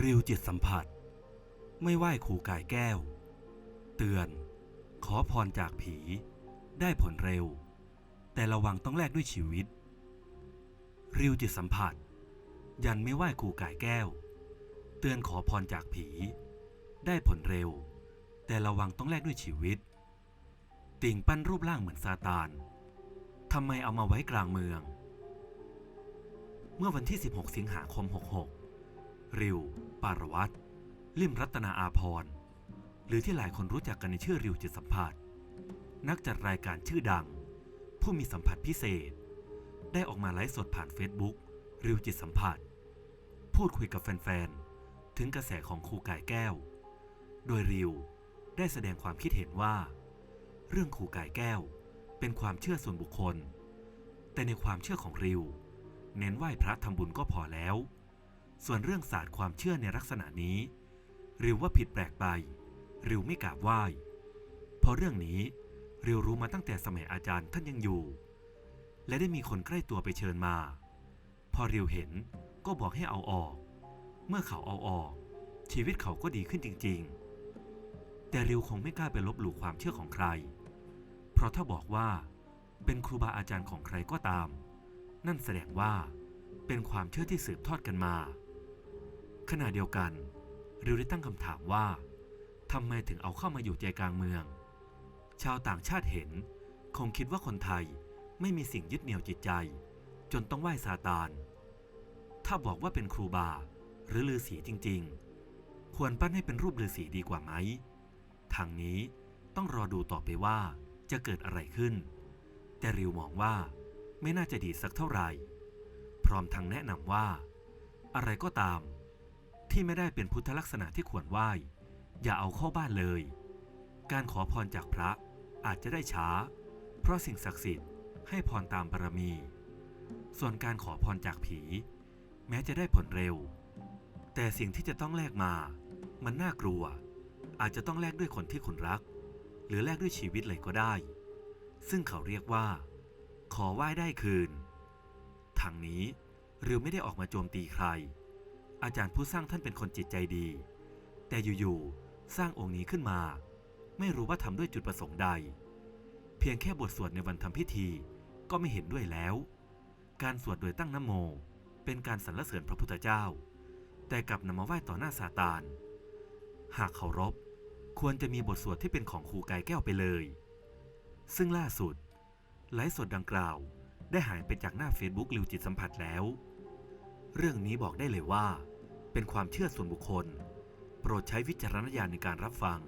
ริวจิตสัมผัส ไม่ไหว้ครูกายแก้ว เตือน ขอพรจากผี ได้ผลเร็ว แต่ระวังต้องแลกด้วยชีวิต ริวจิตสัมผัส ยันไม่ไหว้ครูกายแก้ว เตือนขอพรจากผี ได้ผลเร็ว แต่ระวังต้องแลกด้วยชีวิต ติ่งปั้นรูปร่างเหมือนซาตานทำไมเอามาไว้กลางเมือง เมื่อวันที่ 16 สิงหาคม 66 ริว ปารวัตรลิมรัตนาอาพร หรือที่หลายคนรู้จักกันในชื่อริวจิตสัมผัส นักจัดรายการชื่อดัง ผู้มีสัมผัสพิเศษ ได้ออกมาไลฟ์สดผ่านเฟซบุ๊กริวจิตสัมผัส พูดคุยกับแฟนๆ ถึงกระแสของครูกายแก้ว โดยริวได้แสดงความคิดเห็นว่า เรื่องครูกายแก้วเป็นความเชื่อส่วนบุคคล แต่ในความเชื่อของริว เน้นไหว้พระทำบุญก็พอแล้ว ส่วนเรื่องศาสตร์ความเชื่อในลักษณะนี้ ริวว่าผิดแปลกไป ริวไม่กราบไหว้ เพราะเรื่องนี้ริวรู้มาตั้งแต่สมัยอาจารย์ท่านยังอยู่ และได้มีคนใกล้ตัวไปเชิญมา พอริวเห็นก็บอกให้เอาออก เมื่อเขาเอาออก ชีวิตเขาก็ดีขึ้นจริง ๆ แต่ริวคงไม่กล้าไปลบหลู่ความเชื่อของใคร เพราะถ้าบอกว่า เป็นครูบาอาจารย์ของใครก็ตาม นั่นแสดงว่าเป็นความเชื่อที่สืบทอดกันมา ขณะเดียวกัน ริวได้ตั้งคำถามว่าทำไมถึงเอาเข้ามาอยู่ใจกลางเมือง ชาวต่างชาติเห็น คงคิดว่าคนไทยไม่มีสิ่งยึดเหนี่ยวจิตใจ จนต้องไหว้ซาตาน ถ้าบอกว่าเป็นครูบาหรือฤาษีจริง ๆ ควรปั้นให้เป็นรูปฤาษีดีกว่าไหม ทางนี้ต้องรอดูต่อไปว่าจะเกิดอะไรขึ้น แต่ริวมองว่าไม่น่าจะดีสักเท่าไหร่ พร้อมทั้งแนะนำว่า อะไรก็ตาม ที่ไม่ได้เป็นพุทธลักษณะที่ควรไหว้ อย่าเอาเข้าบ้านเลย การขอพรจากพระอาจจะได้ช้า เพราะสิ่งศักดิ์สิทธิ์ให้พรตามบารมี ส่วนการขอพรจากผี แม้จะได้ผลเร็ว แต่สิ่งที่จะต้องแลกมา มันน่ากลัว อาจจะต้องแลกด้วยคนที่คุณรัก หรือแลกด้วยชีวิตเลยก็ได้ ซึ่งเขาเรียกว่า ขอไหว้ได้คืนทางนี้ริวไม่ได้ออกมาโจมตีใคร อาจารย์ผู้สร้างท่านเป็นคนจิตใจดี แต่อยู่ๆสร้างองค์นี้ขึ้นมา ไม่รู้ว่าทำด้วยจุดประสงค์ใด เพียงแค่บทสวดในวันทำพิธีก็ไม่เห็นด้วยแล้ว การสวดโดยตั้งนโม เป็นการสรรเสริญพระพุทธเจ้า แต่กลับนำมาไหว้ต่อหน้าซาตาน หากเคารพควรจะมีบทสวดที่เป็นของครูกายแก้วไปเลย ซึ่งล่าสุดไลฟ์สดดังกล่าวได้หายไปจากหน้าเฟซบุ๊กลิวจิตสัมผัสแล้ว เรื่องนี้บอกได้เลยว่า เป็นความเชื่อส่วนบุคคล โปรดใช้วิจารณญาณในการรับฟัง